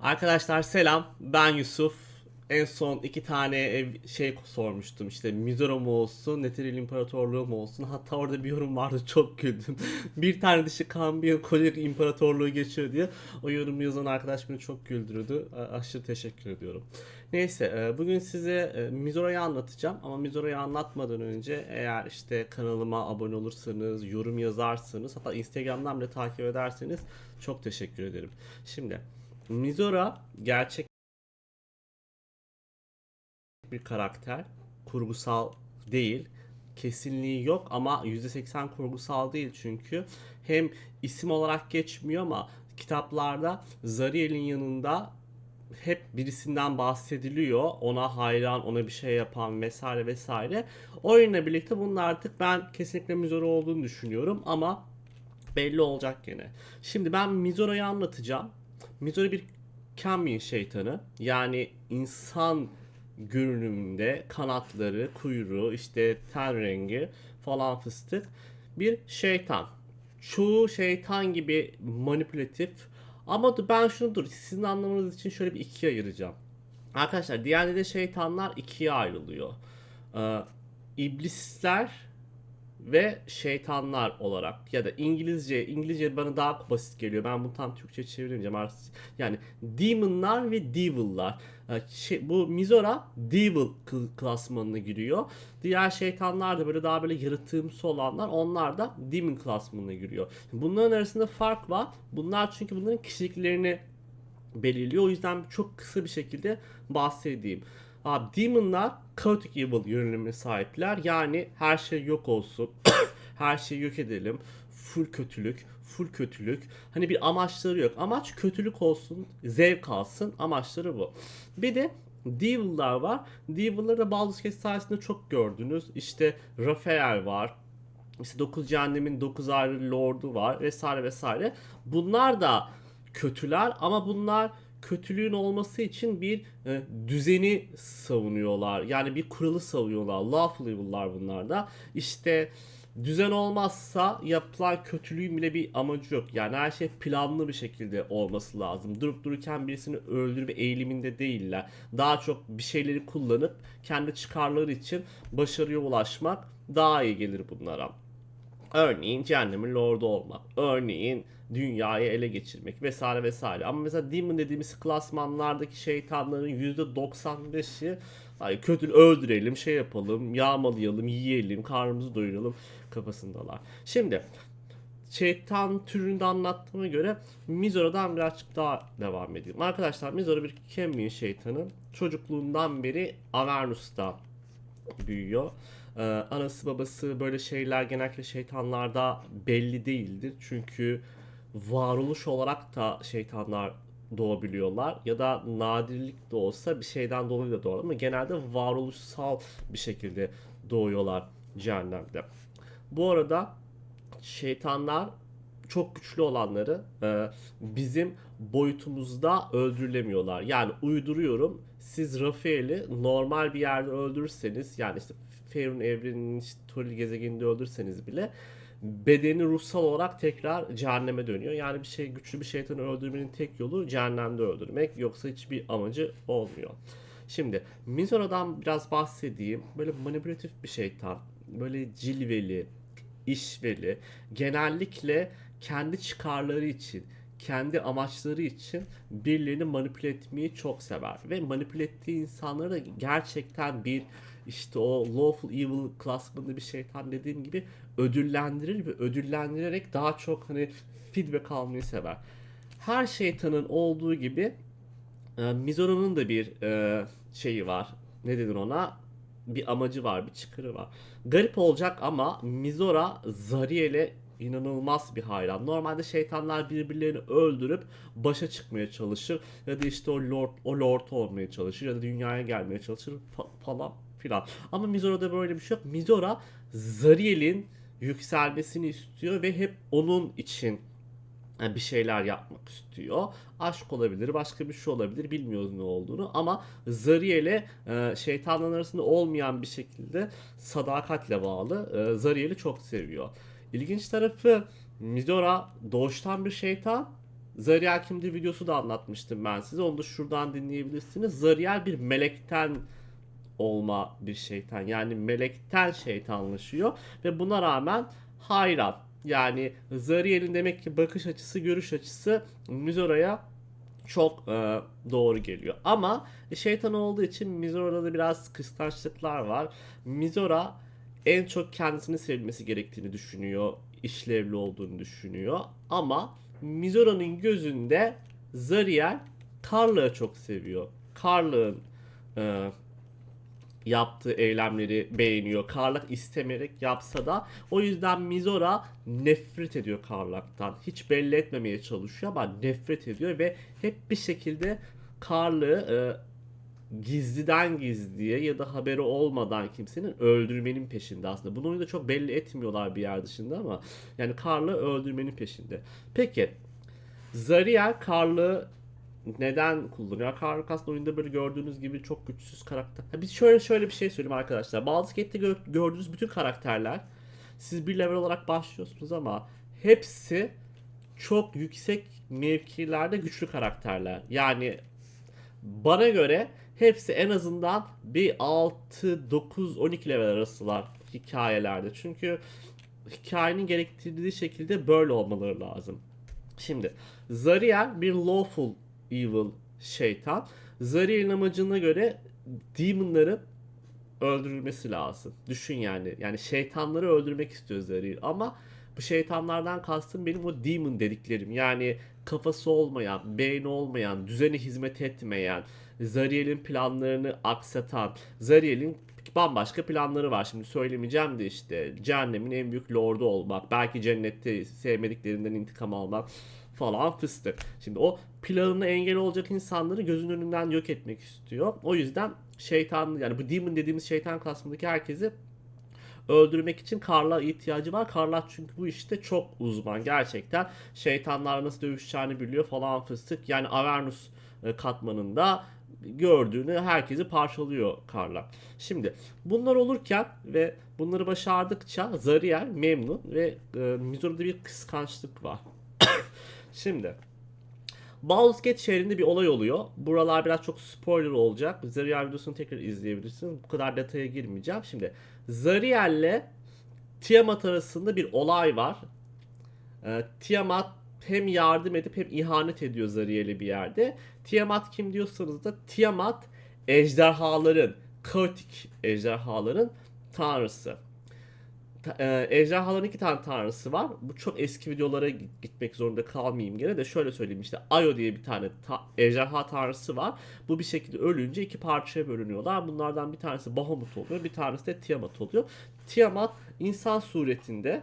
Arkadaşlar selam. Ben Yusuf. En son iki tane şey sormuştum. İşte Mizora mu olsun, Netheril İmparatorluğu mu olsun? Hatta orada bir yorum vardı çok güldüm. bir tane dışı Cambion Kolir İmparatorluğu geçiyor diye. O yorumu yazan arkadaş beni çok güldürdü. Aşırı teşekkür ediyorum. Neyse e, bugün size e, Mizora'yı anlatacağım. Ama Mizora'yı anlatmadan önce eğer işte kanalıma abone olursanız, yorum yazarsanız hatta Instagram'dan bile takip ederseniz çok teşekkür ederim. Şimdi Mizora gerçek bir karakter. Kurgusal değil. Kesinliği yok ama %80 kurgusal değil çünkü. Hem isim olarak geçmiyor ama kitaplarda Zariel'in yanında hep birisinden bahsediliyor. Ona hayran, ona bir şey yapan vesaire vesaire. Oyunla birlikte bunun artık ben kesinlikle Mizora olduğunu düşünüyorum ama belli olacak gene. Şimdi ben Mizora'yı anlatacağım. Mizora bir Kamian şeytanı. Yani insan görünümünde kanatları, kuyruğu, işte ten rengi falan fıstık bir şeytan. Çoğu şeytan gibi manipülatif. Ama ben şunu dur sizin anlamanız için şöyle bir ikiye ayıracağım. Arkadaşlar diğerde şeytanlar ikiye ayrılıyor. Ee, iblisler ve şeytanlar olarak ya da İngilizce İngilizce bana daha basit geliyor. Ben bunu tam Türkçe çeviremeyeceğim. Yani demonlar ve devil'lar. Ee, Şey, bu Mizora devil kl- klasmanına giriyor. Diğer şeytanlar da böyle daha böyle yaratığımsı olanlar onlar da demon klasmanına giriyor. Bunların arasında fark var. Bunlar çünkü bunların kişiliklerini belirliyor. O yüzden çok kısa bir şekilde bahsedeyim. Abi Demon'lar Chaotic Evil yönelimine sahipler. Yani her şey yok olsun. her şeyi yok edelim. Full kötülük. Full kötülük. Hani bir amaçları yok. Amaç kötülük olsun. Zevk alsın. Amaçları bu. Bir de Devil'lar var. Devil'ları da Baldur's Gate sayesinde çok gördünüz. İşte Raphael var. İşte 9 cehennemin 9 ayrı lordu var vesaire vesaire. Bunlar da kötüler ama bunlar kötülüğün olması için bir e, düzeni savunuyorlar. Yani bir kuralı savunuyorlar. Lawful evil'lar bunlar da. İşte düzen olmazsa yapılan kötülüğün bile bir amacı yok. Yani her şey planlı bir şekilde olması lazım. Durup dururken birisini öldürme eğiliminde değiller. Daha çok bir şeyleri kullanıp kendi çıkarları için başarıya ulaşmak daha iyi gelir bunlara. Örneğin cehennemin lordu olmak. Örneğin dünyayı ele geçirmek vesaire vesaire. Ama mesela demon dediğimiz klasmanlardaki şeytanların %95'i ay kötü öldürelim, şey yapalım, yağmalayalım, yiyelim, karnımızı doyuralım kafasındalar. Şimdi şeytan türünde anlattığıma göre Mizora'dan birazcık daha devam edeyim. Arkadaşlar Mizora bir Kemian şeytanı. Çocukluğundan beri Avernus'ta büyüyor. Ee, anası babası böyle şeyler genellikle şeytanlarda belli değildir. Çünkü varoluş olarak da şeytanlar doğabiliyorlar ya da nadirlik de olsa bir şeyden dolayı da doğar ama genelde varoluşsal bir şekilde doğuyorlar cehennemde. Bu arada şeytanlar çok güçlü olanları e, bizim boyutumuzda öldürülemiyorlar. Yani uyduruyorum. Siz Rafael'i normal bir yerde öldürürseniz yani işte Faerun evreninin işte Toril gezegeninde öldürseniz bile bedeni ruhsal olarak tekrar cehenneme dönüyor. Yani bir şey güçlü bir şeytanı öldürmenin tek yolu cehennemde öldürmek. Yoksa hiçbir amacı olmuyor. Şimdi Mizora'dan biraz bahsedeyim. Böyle manipülatif bir şeytan. Böyle cilveli, işveli. Genellikle kendi çıkarları için, kendi amaçları için birilerini manipüle etmeyi çok sever. Ve manipüle ettiği insanları da gerçekten bir işte o lawful evil klasmanında bir şeytan dediğim gibi ödüllendirir ve ödüllendirerek daha çok hani feedback almayı sever. Her şeytanın olduğu gibi e, Mizora'nın da bir e, şeyi var. Ne denir ona? Bir amacı var, bir çıkarı var. Garip olacak ama Mizora Zariel'e inanılmaz bir hayran. Normalde şeytanlar birbirlerini öldürüp başa çıkmaya çalışır ya da işte o lord o lord olmaya çalışır ya da dünyaya gelmeye çalışır fa- falan filan. Ama Mizora'da böyle bir şey yok. Mizora Zariel'in yükselmesini istiyor ve hep onun için yani bir şeyler yapmak istiyor. Aşk olabilir, başka bir şey olabilir. Bilmiyoruz ne olduğunu ama Zariel'e e, şeytanların arasında olmayan bir şekilde sadakatle bağlı. E, Zariel'i çok seviyor. İlginç tarafı Mizora doğuştan bir şeytan Zariel kimdi videosu da anlatmıştım ben size. Onu da şuradan dinleyebilirsiniz. Zariel bir melekten olma bir şeytan. Yani melekten şeytanlaşıyor ve buna rağmen hayran. Yani Zariel'in demek ki bakış açısı, görüş açısı Mizora'ya çok e, doğru geliyor. Ama şeytan olduğu için Mizora'da da biraz kıskançlıklar var. Mizora en çok kendisini sevmesi gerektiğini düşünüyor. işlevli olduğunu düşünüyor. Ama Mizora'nın gözünde Zariel Karlı'ğı çok seviyor. Karlı'nın e, yaptığı eylemleri beğeniyor. Karlak istemeyerek yapsa da o yüzden Mizora nefret ediyor Karlak'tan. Hiç belli etmemeye çalışıyor ama nefret ediyor ve hep bir şekilde Karlığı e, gizliden gizliye ya da haberi olmadan kimsenin öldürmenin peşinde aslında. Bunu da çok belli etmiyorlar bir yer dışında ama yani Karlı öldürmenin peşinde. Peki Zariel Karlı neden kullanıyor? Aslında oyunda böyle gördüğünüz gibi çok güçsüz karakter. Ha, biz şöyle şöyle bir şey söyleyeyim arkadaşlar. Baldur's Gate'de gör- gördüğünüz bütün karakterler siz bir level olarak başlıyorsunuz ama hepsi çok yüksek mevkilerde güçlü karakterler. Yani bana göre hepsi en azından bir 6, 9, 12 level arasılar hikayelerde. Çünkü hikayenin gerektirdiği şekilde böyle olmaları lazım. Şimdi Zariel bir lawful evil şeytan. Zariel'in amacına göre demonların öldürülmesi lazım. Düşün yani. Yani şeytanları öldürmek istiyor Zariel ama bu şeytanlardan kastım benim o demon dediklerim. Yani kafası olmayan, beyni olmayan, düzene hizmet etmeyen, Zariel'in planlarını aksatan, Zariel'in bambaşka planları var. Şimdi söylemeyeceğim de işte cehennemin en büyük lordu olmak, belki cennette sevmediklerinden intikam almak falan fıstık. Şimdi o planına engel olacak insanları gözün önünden yok etmek istiyor. O yüzden şeytan yani bu demon dediğimiz şeytan klasmındaki herkesi öldürmek için Karla ihtiyacı var. Karla çünkü bu işte çok uzman. Gerçekten şeytanlar nasıl dövüşeceğini biliyor falan fıstık. Yani Avernus e, katmanında gördüğünü herkesi parçalıyor Karla. Şimdi bunlar olurken ve bunları başardıkça Zariel memnun ve e, Mizora'da bir kıskançlık var. Şimdi Baldur's Gate şehrinde bir olay oluyor. Buralar biraz çok spoiler olacak. Zariel videosunu tekrar izleyebilirsiniz. Bu kadar detaya girmeyeceğim. Şimdi Zariel'le Tiamat arasında bir olay var. Ee, Tiamat hem yardım edip hem ihanet ediyor Zariel'e bir yerde. Tiamat kim diyorsanız da Tiamat ejderhaların, kaotik ejderhaların tanrısı. E, ejderhaların iki tane tanrısı var. Bu çok eski videolara git- gitmek zorunda kalmayayım gene de şöyle söyleyeyim işte Ayo diye bir tane ta- ejderha tanrısı var. Bu bir şekilde ölünce iki parçaya bölünüyorlar. Bunlardan bir tanesi Bahamut oluyor, bir tanesi de Tiamat oluyor. Tiamat insan suretinde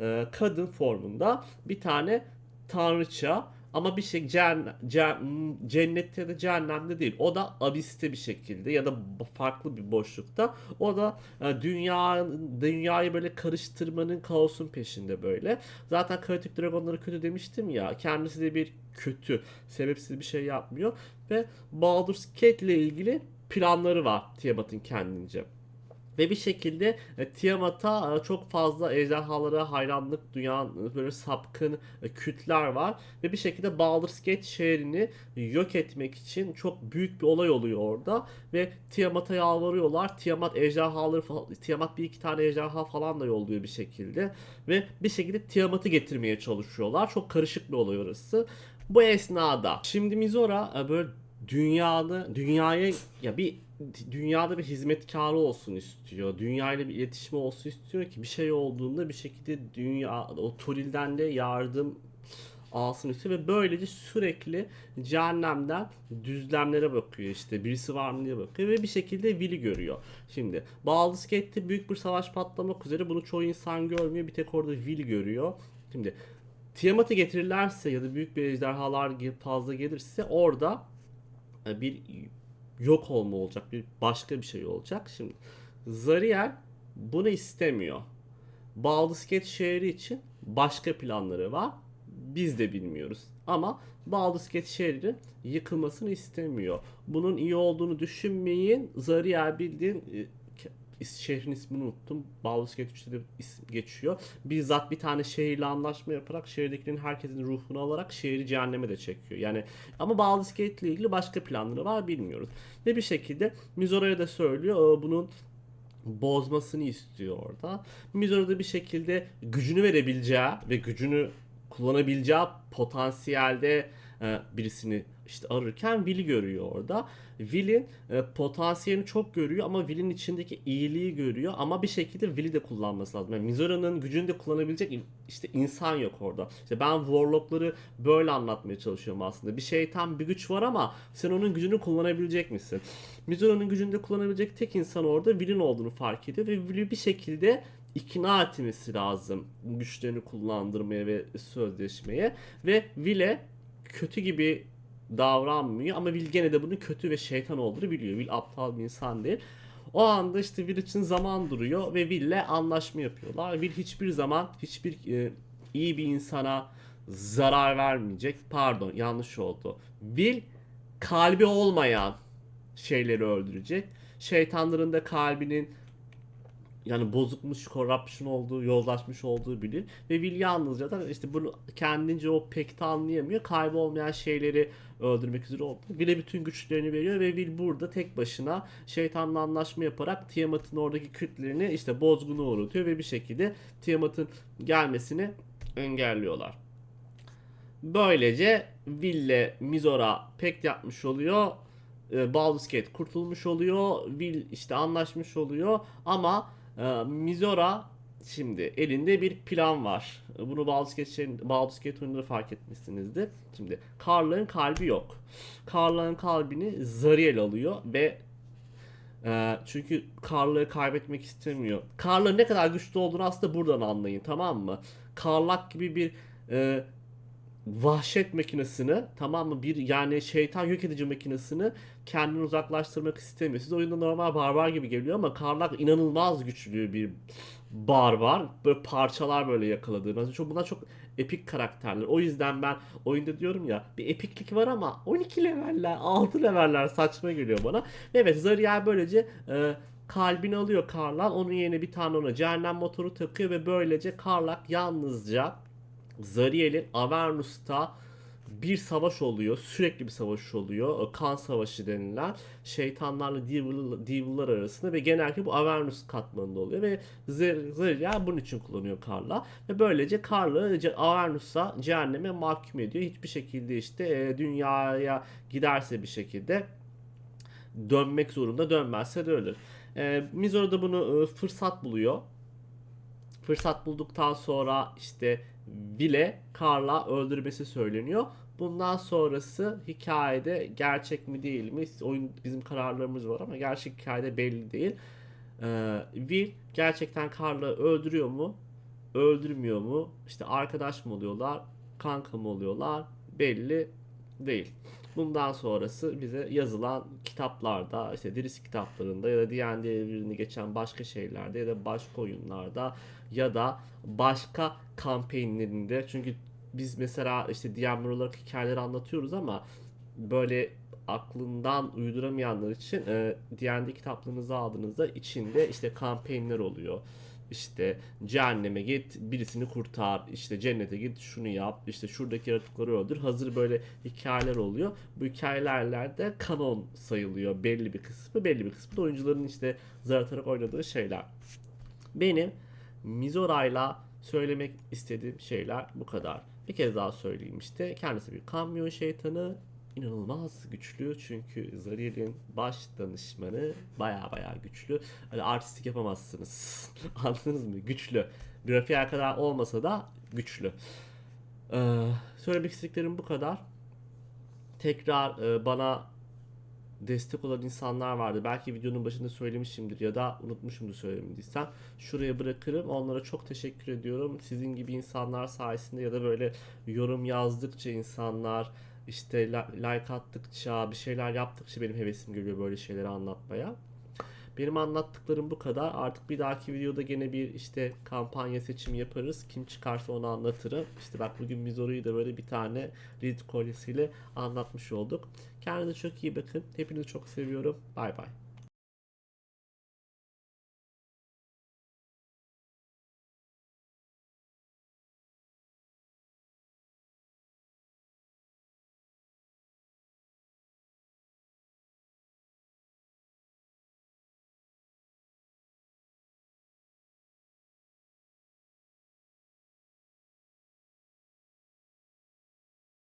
e, kadın formunda bir tane tanrıça ama bir şey cehen- ce- cennette da cehennemde değil. O da abiste bir şekilde ya da farklı bir boşlukta. O da e, dünya dünyayı böyle karıştırmanın kaosun peşinde böyle. Zaten Chaotic Dragon'ları kötü demiştim ya. Kendisi de bir kötü. Sebepsiz bir şey yapmıyor ve Baldur's Gate ile ilgili planları var Tiamat'ın kendince. Ve bir şekilde e, Tiamat'a e, çok fazla ejderhalara hayranlık duyan e, böyle sapkın kütler var. Ve bir şekilde Baldur's Gate şehrini yok etmek için çok büyük bir olay oluyor orada. Ve Tiamat'a yalvarıyorlar. Tiamat ejderhaları Tiamat bir iki tane ejderha falan da yolluyor bir şekilde. Ve bir şekilde Tiamat'ı getirmeye çalışıyorlar. Çok karışık bir olay orası. Bu esnada şimdi Mizora böyle dünyada dünyaya ya bir dünyada bir hizmetkarı olsun istiyor. Dünyayla bir iletişimi olsun istiyor ki bir şey olduğunda bir şekilde dünya o Turil'den de yardım alsın istiyor ve böylece sürekli cehennemden düzlemlere bakıyor işte birisi var mı diye bakıyor ve bir şekilde Will'i görüyor. Şimdi Baldur's Gate'te büyük bir savaş patlamak üzere bunu çoğu insan görmüyor bir tek orada Will görüyor. Şimdi Tiamat'ı getirirlerse ya da büyük bir ejderhalar fazla gelirse orada bir yok olma olacak. Bir başka bir şey olacak. Şimdi Zariel bunu istemiyor. Baldur's Gate şehri için başka planları var. Biz de bilmiyoruz. Ama Baldur's Gate şehri yıkılmasını istemiyor. Bunun iyi olduğunu düşünmeyin. Zariel bildiğin e, şehrin ismini unuttum. Baldur's Gate 3'te de isim geçiyor. Bizzat bir tane şehirle anlaşma yaparak şehirdekilerin herkesin ruhunu alarak şehri cehenneme de çekiyor. Yani ama Baldur's Gate ile ilgili başka planları var bilmiyoruz. Ve bir şekilde Mizora'ya da söylüyor "Aa, bunun bozmasını istiyor orada. Mizora da bir şekilde gücünü verebileceği ve gücünü kullanabileceği potansiyelde e, birisini işte ararken Will'i görüyor orada. Will'in e, potansiyelini çok görüyor ama Will'in içindeki iyiliği görüyor ama bir şekilde Will'i de kullanması lazım. Yani Mizora'nın gücünü de kullanabilecek işte insan yok orada. İşte ben Warlock'ları böyle anlatmaya çalışıyorum aslında. Bir şeytan bir güç var ama sen onun gücünü kullanabilecek misin? Mizora'nın gücünü de kullanabilecek tek insan orada Will'in olduğunu fark ediyor ve Will'i bir şekilde ikna etmesi lazım güçlerini kullandırmaya ve sözleşmeye ve Will'e kötü gibi davranmıyor ama Will gene de bunun kötü ve şeytan olduğunu biliyor. Will aptal bir insan değil. O anda işte Will için zaman duruyor ve Will'le anlaşma yapıyorlar. Will hiçbir zaman hiçbir e, iyi bir insana zarar vermeyecek. Pardon yanlış oldu. Will kalbi olmayan şeyleri öldürecek. Şeytanların da kalbinin yani bozukmuş, corruption olduğu, yozlaşmış olduğu bilir. Ve Will yalnızca da işte bunu kendince o pek de anlayamıyor. Kalbi olmayan şeyleri öldürmek üzere oldu. Will'e bütün güçlerini veriyor ve Will burada tek başına şeytanla anlaşma yaparak Tiamat'ın oradaki kütlerini işte bozguna uğratıyor ve bir şekilde Tiamat'ın gelmesini engelliyorlar. Böylece Will'le Mizora pekt yapmış oluyor. E, Baldur's Gate kurtulmuş oluyor. Will işte anlaşmış oluyor. Ama e, Mizora şimdi elinde bir plan var. Bunu Baldur's Gate, Baldur's Gate oyununda fark etmişsinizdir. Şimdi Karl'ın kalbi yok. Karl'ın kalbini Zariel alıyor ve e, çünkü Karl'ı kaybetmek istemiyor. Karl'ın ne kadar güçlü olduğunu aslında buradan anlayın tamam mı? Karlak gibi bir e, vahşet makinesini tamam mı bir yani şeytan yok edici makinesini kendini uzaklaştırmak istemiyor. Siz oyunda normal barbar gibi geliyor ama Karlak inanılmaz güçlü bir barbar. Böyle parçalar böyle yakaladığı. Çok, bunlar çok epik karakterler. O yüzden ben oyunda diyorum ya bir epiklik var ama 12 leveller 6 leveller saçma geliyor bana. Ve evet Zariel böylece e, kalbini alıyor Karlak. Onun yerine bir tane ona cehennem motoru takıyor ve böylece Karlak yalnızca Zariel'in Avernus'ta bir savaş oluyor. Sürekli bir savaş oluyor. Kan savaşı denilen şeytanlarla Devil, Devil'lar arasında ve genellikle bu Avernus katmanında oluyor ve Zariel bunun için kullanıyor Karla ve böylece Karl'ı ce- Avernus'a cehenneme mahkum ediyor. Hiçbir şekilde işte e, dünyaya giderse bir şekilde dönmek zorunda dönmezse de ölür. E, Mizora da bunu e, fırsat buluyor. Fırsat bulduktan sonra işte Will'e Carla öldürmesi söyleniyor. Bundan sonrası hikayede gerçek mi değil mi? Oyun bizim kararlarımız var ama gerçek hikayede belli değil. Ee, Will gerçekten Carla öldürüyor mu? Öldürmüyor mu? İşte arkadaş mı oluyorlar? Kanka mı oluyorlar? Belli değil. Bundan sonrası bize yazılan kitaplarda, işte Diris kitaplarında ya da D&D evrenini geçen başka şeylerde ya da başka oyunlarda ya da başka kampanyalarında çünkü biz mesela işte DM olarak hikayeleri anlatıyoruz ama böyle aklından uyduramayanlar için e, D&D kitaplarınızı aldığınızda içinde işte kampanyalar oluyor. İşte cehenneme git birisini kurtar işte cennete git şunu yap işte şuradaki yaratıkları öldür hazır böyle hikayeler oluyor bu hikayelerde kanon sayılıyor belli bir kısmı belli bir kısmı da oyuncuların işte zar atarak oynadığı şeyler benim Mizora'yla söylemek istediğim şeyler bu kadar. Bir kez daha söyleyeyim işte. Kendisi bir kamyon şeytanı. İnanılmaz güçlü çünkü Zariel'in baş danışmanı baya baya güçlü. Öyle artistik yapamazsınız. Anladınız mı? Güçlü. Grafiğe kadar olmasa da güçlü. Ee, söylemek istediklerim bu kadar. Tekrar e, bana destek olan insanlar vardı. Belki videonun başında söylemişimdir ya da unutmuşumdur söylemediysem. Şuraya bırakırım. Onlara çok teşekkür ediyorum. Sizin gibi insanlar sayesinde ya da böyle yorum yazdıkça insanlar işte like attıkça bir şeyler yaptıkça benim hevesim geliyor böyle şeyleri anlatmaya. Benim anlattıklarım bu kadar. Artık bir dahaki videoda gene bir işte kampanya seçimi yaparız. Kim çıkarsa onu anlatırım. İşte bak bugün Mizori'yi de böyle bir tane lead kolyesiyle anlatmış olduk. Kendinize çok iyi bakın. Hepinizi çok seviyorum. Bay bay.